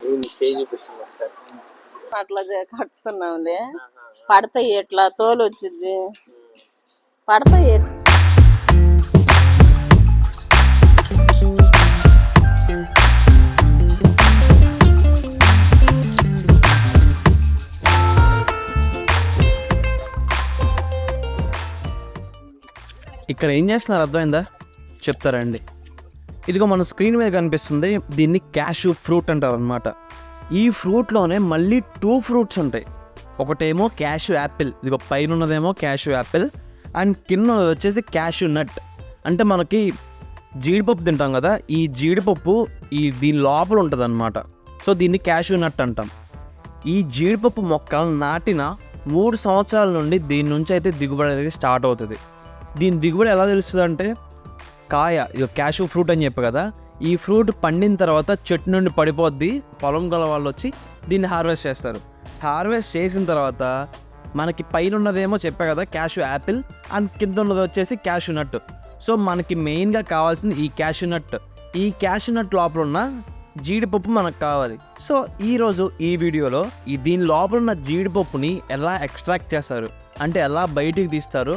చేయి చూపించండి ఒకసారి? అట్లా చే- కట్టుకున్నాంలే పడతాయి ఎట్లా? తోలు వచ్చింది. పడతాయి ఇక్కడ ఏం చేస్తున్నారు? అర్థమైందా? చెప్తారండి ఇదిగో మన స్క్రీన్ మీద కనిపిస్తుంది దీన్ని క్యాష్యూ ఫ్రూట్ అంటారు అనమాట ఈ ఫ్రూట్లోనే మళ్ళీ టూ ఫ్రూట్స్ ఉంటాయి. ఒకటేమో క్యాష్యూ యాపిల్ ఇదిగో పైన ఉన్నదేమో క్యాష్యూ యాపిల్ అండ్ కింద ఉన్నది వచ్చేసి క్యాష్యూ నట్. అంటే మనకి జీడిపప్పు తింటాం కదా ఈ జీడిపప్పు ఈ దీని లోపల ఉంటుంది అనమాట సో దీన్ని క్యాష్యూ నట్ అంటాం. ఈ జీడిపప్పు మొక్క నాటిన మూడు సంవత్సరాల నుండి దీని నుంచి అయితే దిగుబడి అనేది స్టార్ట్ అవుతుంది. దీని దిగుబడి ఎలా తెలుస్తుంది అంటే కాయ ఇక క్యాషూ ఫ్రూట్ అని చెప్పి కదా ఈ ఫ్రూట్ పండిన తర్వాత చెట్టు నుండి పడిపోద్ది పొలం గల వాళ్ళు వచ్చి దీన్ని హార్వెస్ట్ చేస్తారు. హార్వెస్ట్ చేసిన తర్వాత మనకి పైన ఉన్నదేమో చెప్పా కదా క్యాషూ యాపిల్ అండ్ కింద ఉన్నది వచ్చేసి క్యాషూ నట్ సో మనకి మెయిన్గా కావాల్సింది ఈ క్యాషూ నట్ ఈ క్యాషూ నట్ లోపల ఉన్న జీడిపప్పు మనకు కావాలి. సో ఈరోజు ఈ వీడియోలో ఈ దీని లోపల ఉన్న జీడిపప్పుని ఎలా ఎక్స్ట్రాక్ట్ చేస్తారు? అంటే ఎలా బయటికి తీస్తారు?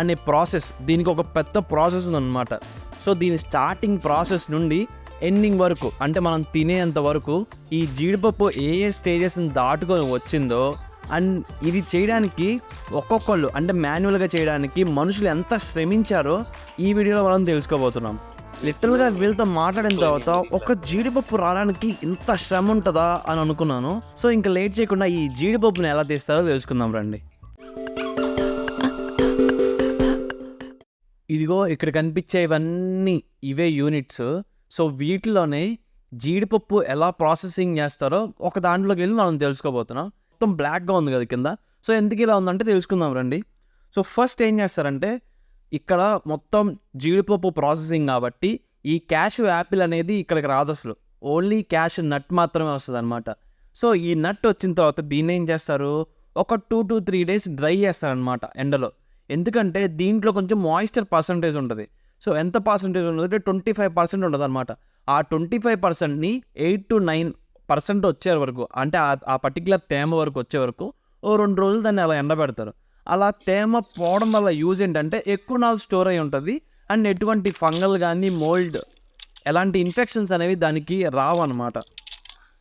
అనే ప్రాసెస్ దీనికి ఒక పెద్ద ప్రాసెస్ ఉందన్నమాట. సో దీని స్టార్టింగ్ ప్రాసెస్ నుండి ఎండింగ్ వరకు అంటే మనం తినేంత వరకు ఈ జీడిపప్పు ఏ ఏ స్టేజెస్ని దాటుకొని వచ్చిందో అండ్ ఇది చేయడానికి ఒక్కొక్కళ్ళు అంటే మాన్యువల్గా చేయడానికి మనుషులు ఎంత శ్రమించారో ఈ వీడియోలో మనం తెలుసుకోబోతున్నాం. లిటరల్గా వీళ్ళతో మాట్లాడిన తర్వాత ఒక జీడిపప్పు రావడానికి ఇంత శ్రమ ఉంటుందా అని అనుకున్నాను. సో ఇంకా లేట్ చేయకుండా ఈ జీడిపప్పుని ఎలా తీస్తారో తెలుసుకుందాం రండి. ఇదిగో ఇక్కడ కనిపించేవన్నీ ఇవే యూనిట్స్. సో వీటిలోనే జీడిపప్పు ఎలా ప్రాసెసింగ్ చేస్తారో ఒక దాంట్లోకి వెళ్ళి మనం తెలుసుకోబోతున్నాం. మొత్తం బ్లాక్గా ఉంది కదా కింద. సో ఎందుకు ఇలా ఉందంటే తెలుసుకుందాం రండి. సో ఫస్ట్ ఏం చేస్తారంటే ఇక్కడ మొత్తం జీడిపప్పు ప్రాసెసింగ్ కాబట్టి ఈ క్యాష్ యాపిల్ అనేది ఇక్కడికి రాదు అసలు. ఓన్లీ క్యాష్ నట్ మాత్రమే వస్తుంది అనమాట సో ఈ నట్ వచ్చిన తర్వాత దీన్ని ఏం చేస్తారు? ఒక two to three days dry చేస్తారనమాట ఎండలో. ఎందుకంటే దీంట్లో కొంచెం మాయిశ్చర్ పర్సంటేజ్ ఉంటుంది. సో ఎంత పర్సంటేజ్ ఉంటుంది అంటే ట్వంటీ ఫైవ్ పర్సెంట్ ఉంటుంది అనమాట ఆ ట్వంటీ ఫైవ్ పర్సెంట్ని ఎయిట్ టు నైన్ పర్సెంట్ వచ్చే వరకు అంటే ఆ ఆ పర్టికులర్ తేమ వరకు వచ్చే వరకు ఓ రెండు రోజులు దాన్ని అలా ఎండబెడతారు. అలా తేమ పోవడం వల్ల యూజ్ ఏంటంటే ఎక్కువ నాలుగు స్టోర్ అయి ఉంటుంది అండ్ ఎటువంటి ఫంగల్ కానీ మోల్డ్ ఎలాంటి ఇన్ఫెక్షన్స్ అనేవి దానికి రావు అనమాట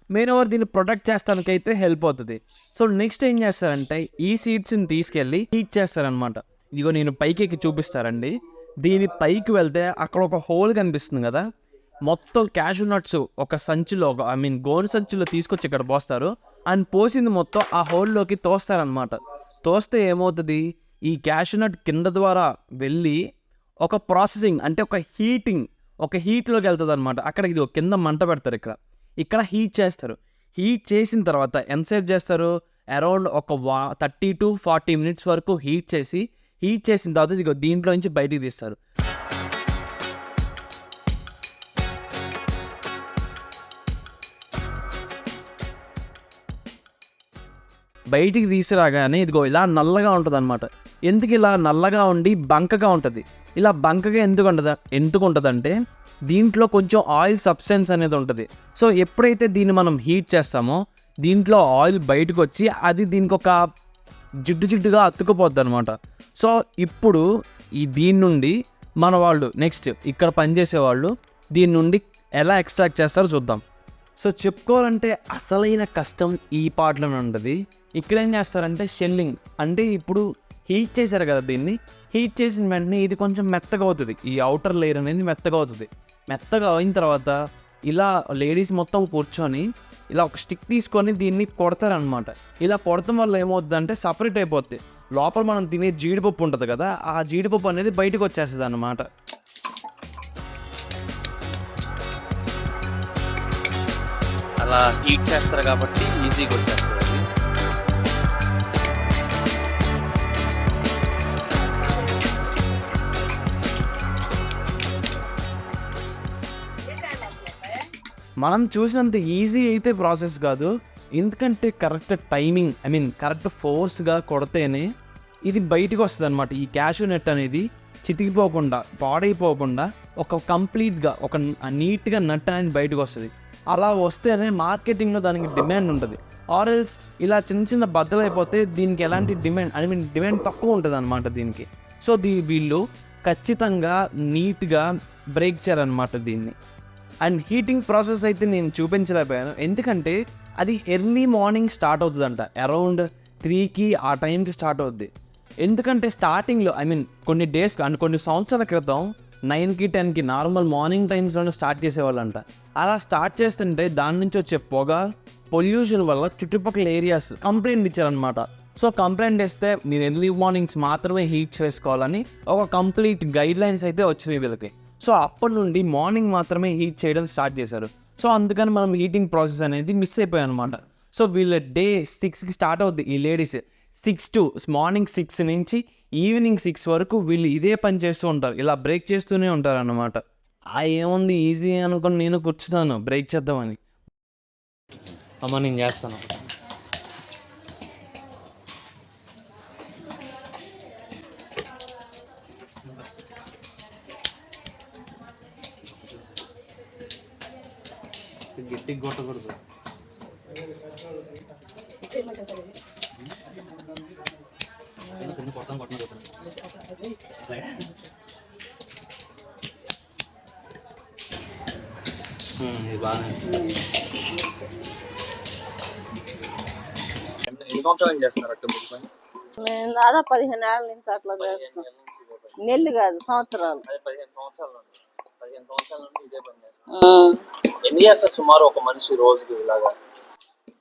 మెయిన్ ఓవర్ దీన్ని ప్రొటెక్ట్ చేస్తానికైతే హెల్ప్ అవుతుంది. సో నెక్స్ట్ ఏం చేస్తారంటే ఈ సీడ్స్ని తీసుకెళ్ళి హీట్ చేస్తారనమాట ఇదిగో నేను పైకి ఎక్కి చూపిస్తారండి దీని పైకి వెళ్తే అక్కడ ఒక హోల్ కనిపిస్తుంది కదా. మొత్తం క్యాషూ నట్స్ ఒక సంచిలో ఒక ఐ మీన్ గోను సంచిలో తీసుకొచ్చి ఇక్కడ పోస్తారు. అండ్ పోసింది మొత్తం ఆ హోల్లోకి తోస్తారనమాట తోస్తే ఏమవుతుంది? ఈ క్యాషు నట్ కింద ద్వారా వెళ్ళి ఒక ప్రాసెసింగ్ అంటే ఒక హీటింగ్ ఒక హీట్లోకి వెళ్తుంది అనమాట అక్కడ ఇది కింద మంట పెడతారు ఇక్కడ. ఇక్కడ హీట్ చేస్తారు. హీట్ చేసిన తర్వాత ఎంతసేపు చేస్తారు? అరౌండ్ ఒక వా థర్టీ టు ఫార్టీ మినిట్స్ వరకు హీట్ చేసి హీట్ చేసిన తర్వాత ఇదిగో దీంట్లో నుంచి బయటికి తీస్తారు. బయటికి తీసిరాగానే ఇదిగో ఇలా నల్లగా ఉంటుంది అనమాట ఎందుకు ఇలా నల్లగా ఉండి బంకగా ఉంటుంది? ఇలా బంకగా ఎందుకు ఉండదు ఎందుకు ఉంటుందంటే దీంట్లో కొంచెం ఆయిల్ సబ్స్టెన్స్ అనేది ఉంటుంది. సో ఎప్పుడైతే దీన్ని మనం హీట్ చేస్తామో దీంట్లో ఆయిల్ బయటకు వచ్చి అది దీనికి ఒక జిడ్డు జిడ్డుగా అతుక్కుపోద్ది అనమాట సో ఇప్పుడు ఈ దీని నుండి మన వాళ్ళు నెక్స్ట్ ఇక్కడ పనిచేసే వాళ్ళు దీని నుండి ఎలా ఎక్స్ట్రాక్ట్ చేస్తారో చూద్దాం. సో చెప్పుకోవాలంటే అసలైన కష్టం ఈ పాటలోనే ఉండదు ఇక్కడ ఏం చేస్తారంటే షెల్లింగ్ అంటే ఇప్పుడు హీట్ చేశారు కదా దీన్ని హీట్ చేసిన వెంటనే ఇది కొంచెం మెత్తగా అవుతుంది. ఈ అవుటర్ లేయర్ అనేది మెత్తగా అవుతుంది. మెత్తగా అయిన తర్వాత ఇలా లేడీస్ మొత్తం కూర్చొని ఇలా ఒక స్టిక్ తీసుకొని దీన్ని కొడతారనమాట ఇలా కొడతాం వల్ల ఏమవుతుందంటే సపరేట్ అయిపోద్ది. లోపల మనం తినే జీడిపప్పు ఉంటుంది కదా ఆ జీడిపప్పు అనేది బయటకు వచ్చేస్తుంది అన్నమాట అలా హీట్ చేస్తారు కాబట్టి ఈజీగా వచ్చేస్తుంది. మనం చూసినంత ఈజీ అయితే ప్రాసెస్ కాదు. ఎందుకంటే correct timing I mean correct ఫోర్స్గా కొడితేనే ఇది బయటకు వస్తుంది అనమాట ఈ క్యాషూ నెట్ అనేది చితికిపోకుండా పాడైపోకుండా ఒక కంప్లీట్గా ఒక నీట్గా నట్ అనేది బయటకు వస్తుంది. అలా వస్తేనే మార్కెటింగ్లో దానికి డిమాండ్ ఉంటుంది. ఆరెల్స్ ఇలా చిన్న చిన్న బద్దలు అయిపోతే దీనికి ఎలాంటి డిమాండ్ ఐ మీన్ డిమాండ్ తక్కువ ఉంటుంది అనమాట దీనికి. సో దీ వీళ్ళు ఖచ్చితంగా నీట్గా బ్రేక్ చేయాలన్నమాట దీన్ని. అండ్ హీటింగ్ ప్రాసెస్ అయితే నేను చూపించలేకపోయాను. ఎందుకంటే అది ఎర్లీ మార్నింగ్ స్టార్ట్ అవుతుందంట. అరౌండ్ త్రీకి ఆ టైంకి స్టార్ట్ అవుద్ది. ఎందుకంటే స్టార్టింగ్లో ఐ మీన్ కొన్ని డేస్ అండ్ కొన్ని సంవత్సరాల క్రితం నైన్కి టెన్కి నార్మల్ మార్నింగ్ టైమ్స్లోనే స్టార్ట్ చేసేవాళ్ళంట. అలా స్టార్ట్ చేస్తుంటే దాని నుంచి వచ్చే పొగ పొల్యూషన్ వల్ల చుట్టుపక్కల ఏరియాస్ కంప్లైంట్ ఇచ్చారనమాట సో కంప్లైంట్ ఇస్తే మీరు ఎర్లీ మార్నింగ్స్ మాత్రమే హీట్ చేసుకోవాలని ఒక కంప్లీట్ గైడ్ లైన్స్ అయితే వచ్చినాయి వీళ్ళకి. సో అప్పటి నుండి మార్నింగ్ మాత్రమే హీట్ చేయడం స్టార్ట్ చేశారు. సో అందుకని మనం హీటింగ్ ప్రాసెస్ అనేది మిస్ అయిపోయాం అనమాట సో వీళ్ళ డే సిక్స్కి స్టార్ట్ అవుద్ది ఈ ladies six to morning six నుంచి ఈవినింగ్ సిక్స్ వరకు వీళ్ళు ఇదే పని చేస్తూ ఉంటారు. ఇలా బ్రేక్ చేస్తూనే ఉంటారు అన్నమాట. ఆ ఏముంది ఈజీ అనుకుని నేను కూర్చున్నాను. బ్రేక్ చేద్దామని. అమ్మ నేను చేస్తాను. గట్టిగా కొట్టకూడదు. కొట్టం కొట్టం ఇది బాగానే ఎన్ని సంవత్సరాలు చేస్తున్నారు అట్ట? నేను దాదాపు పదిహేను ఏళ్ళ నుంచి అట్లా చేస్తాను? నెల్లు కాదు సంవత్సరాలు. పదిహేను సంవత్సరాల పదిహేను సంవత్సరాల నుండి ఇదే పని చేస్తారు ఉమ్. ఎన్ని చేస్తారు సుమారు ఒక మనిషి రోజుకి ఇలాగా?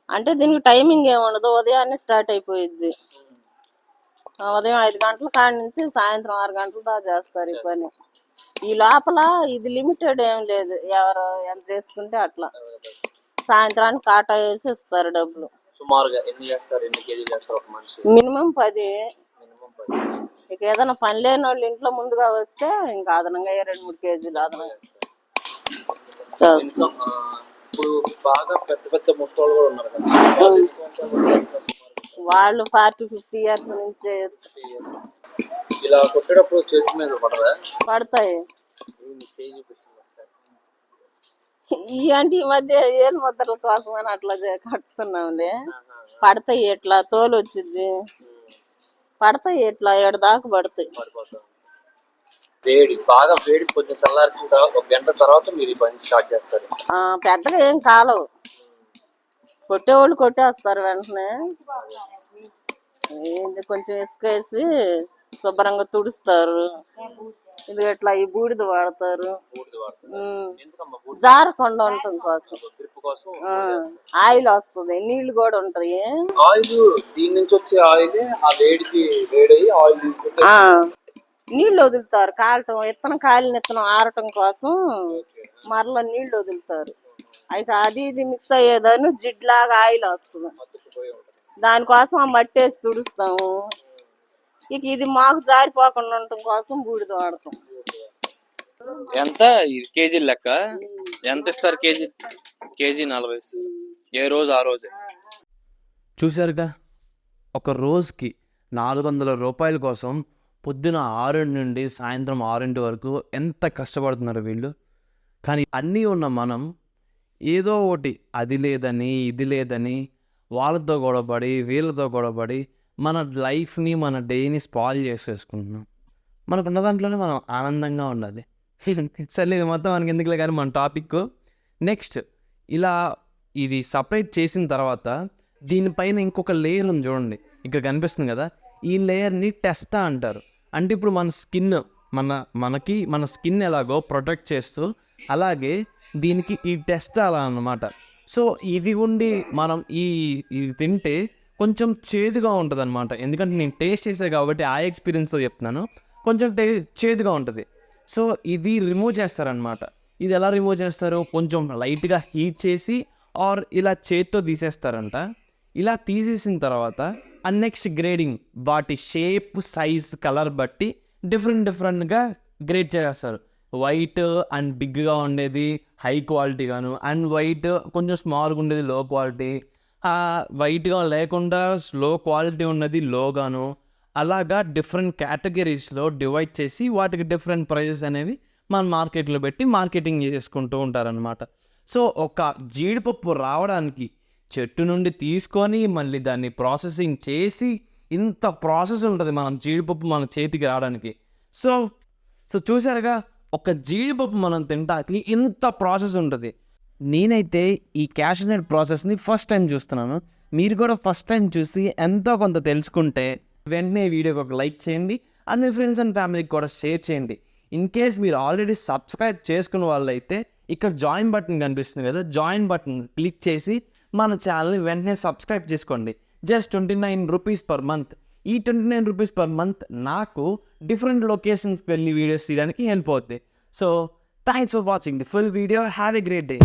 అంటే దీనికి టైమింగ్ ఏమి ఉండదు ఉదయాన్నే స్టార్ట్ అయిపోయిద్ది. ఆ ఉదయం ఐదు గంటల కాడి నుంచి సాయంత్రం ఆరు గంటల దాకా చేస్తారు ఈ పని. ఈ లోపల ఇది లిమిటెడ్ ఏం లేదు ఎవరు ఎంత చేసుకుంటే అట్లా. సాయంత్రానికి కాటా వేసి ఇస్తారు డబ్బులు. సుమారుగా ఎన్ని చేస్తారు ఎన్ని కేజీలు చేస్తారు ఒక మనిషి? మినిమం పది. ఇక ఏదైనా పని లేని వాళ్ళు ఇంట్లో ముందుగా వస్తే ఇంకా అదనంగా రెండు మూడు కేజీలు అదనంగా. ఇప్పుడు బాగా పెద్ద పెద్ద ముసలోళ్ళు కూడా ఉన్నారు కదా. వాళ్ళు ఫార్టీ ఫిఫ్టీ ఇయర్స్ నుంచి ఇలా కొట్టేటప్పుడు చేతి మీద పడదా పడతాయి. ఇలాంటి ఈ మధ్య ఏలు ముద్రల కోసం అని అట్లా కట్టుకున్నాంలే పడతాయి ఎట్లా? తోలు వచ్చింది. పడతాయి ఎట్లా? ఏడు దాకా పడతాయి. వేడి బాగా వేడి కొంచెం చల్లార్చిన తర్వాత ఒక గంట తర్వాత మీరు ఈ పని స్టార్ట్ చేస్తారు. ఆ, పెద్దగా ఏం కాలవు. కొట్టేవాళ్ళు కొట్టేస్తారు వెంటనే. కొంచెం ఇసుక వేసి శుభ్రంగా తుడుస్తారు. ఇది ఇట్లా ఈ బూడిద వాడతారు. జారకుండా ఉండటం కోసం ఆయిల్ వస్తుంది. నీళ్ళు కూడా ఉంటాయి ఆయిల్ దీని నుంచి వచ్చే ఆయిల్ ఆ వేడికి వేడయి ఆయిల్ నీళ్ళు వదులుతారు. కాలటం ఇత్తనం కాలిన ఇత్తనం ఆరటం కోసం మరలా నీళ్ళు వదులుతారు. అయితే అది ఇది మిక్స్ అయ్యేదాన్ని జిడ్లాగా ఆయిల్ వస్తుంది. దానికోసం ఆ మట్టి వేసి తుడుస్తాము. ఇక ఇది మాకు జారిపోకుండా ఉండటం కోసం బూడిద వాడతాం. ఎంత? ఇది కేజీ లెక్క? ఎంత ఇస్తారు కేజీ? కేజీ నలభై ఇస్తారు. ఏ రోజు ఆ రోజే. చూశారుగా? ఒక రోజుకి నాలుగు వందల రూపాయల కోసం పొద్దున ఆరు నుండి సాయంత్రం ఆరింటి వరకు ఎంత కష్టపడుతున్నారు వీళ్ళు? కానీ అన్నీ ఉన్న మనం ఏదో ఒకటి అది లేదని ఇది లేదని వాళ్ళతో గొడవపడి వీళ్ళతో గొడవపడి మన లైఫ్ని మన డేని స్పాయిల్ చేసేసుకుంటున్నాం. మనకున్న దాంట్లోనే మనం ఆనందంగా ఉండాలి. సరే ఇది మొత్తం మనకి ఎందుకులే కానీ మన టాపిక్ నెక్స్ట్. ఇలా ఇది సపరేట్ చేసిన తర్వాత దీనిపైన ఇంకొక లేయర్ ఉంది చూడండి. ఇక్కడ కనిపిస్తుంది కదా ఈ లేయర్ని టెస్టా అంటారు. అంటే ఇప్పుడు మన స్కిన్ మన మనకి మన స్కిన్ ఎలాగో ప్రొటెక్ట్ చేస్తూ అలాగే దీనికి ఈ టెస్ట్ అలా అన్నమాట. సో ఇది ఉండి మనం ఈ ఇది తింటే కొంచెం చేదుగా ఉంటుంది అనమాట ఎందుకంటే నేను టేస్ట్ చేసే కాబట్టి ఆ ఎక్స్పీరియన్స్తో చెప్తున్నాను. కొంచెం టే చేదుగా ఉంటుంది. సో ఇది రిమూవ్ చేస్తారనమాట ఇది ఎలా రిమూవ్ చేస్తారు కొంచెం లైట్గా హీట్ చేసి ఆర్ ఇలా చేత్తో తీసేస్తారంట. ఇలా తీసేసిన తర్వాత ఆ నెక్స్ట్ గ్రేడింగ్ వాటి షేప్ సైజ్ కలర్ బట్టి డిఫరెంట్ డిఫరెంట్గా గ్రేడ్ చేస్తారు. వైట్ అండ్ బిగ్గా ఉండేది హై క్వాలిటీ గాను. అండ్ వైట్ కొంచెం స్మాల్గా ఉండేది లో క్వాలిటీ. వైట్గా లేకుండా స్లో క్వాలిటీ ఉన్నది లోగాను అలాగా డిఫరెంట్ కేటగిరీస్లో డివైడ్ చేసి వాటికి డిఫరెంట్ ప్రైజెస్ అనేవి మన మార్కెట్లో పెట్టి మార్కెటింగ్ చేసుకుంటూ ఉంటారనమాట సో ఒక జీడిపప్పు రావడానికి చెట్టు నుండి తీసుకొని మళ్ళీ దాన్ని ప్రాసెసింగ్ చేసి ఇంత ప్రాసెస్ ఉంటుంది మనం జీడిపప్పు మన చేతికి రావడానికి. సో సో చూసారుగా ఒక జీడిపప్పు మనం తింటానికి ఇంత ప్రాసెస్ ఉంటుంది. నేనైతే ఈ క్యాషనెట్ ప్రాసెస్ని ఫస్ట్ టైం చూస్తున్నాను. మీరు కూడా ఫస్ట్ టైం చూసి ఎంతో కొంత తెలుసుకుంటే వెంటనే వీడియోకి ఒక లైక్ చేయండి. అండ్ మీ ఫ్రెండ్స్ అండ్ ఫ్యామిలీకి కూడా షేర్ చేయండి. ఇన్ కేస్ మీరు ఆల్రెడీ సబ్స్క్రైబ్ చేసుకున్న వాళ్ళైతే ఇక్కడ జాయిన్ బటన్ కనిపిస్తుంది కదా జాయిన్ బటన్ క్లిక్ చేసి మన ఛానల్ని వెంటనే సబ్స్క్రైబ్ చేసుకోండి. Just twenty nine rupees per month. ఈ twenty nine rupees per month నాకు డిఫరెంట్ లొకేషన్స్కి వెళ్ళి వీడియోస్ తీయడానికి హెల్ప్ అవుతుంది so thanks for watching the full video have a great day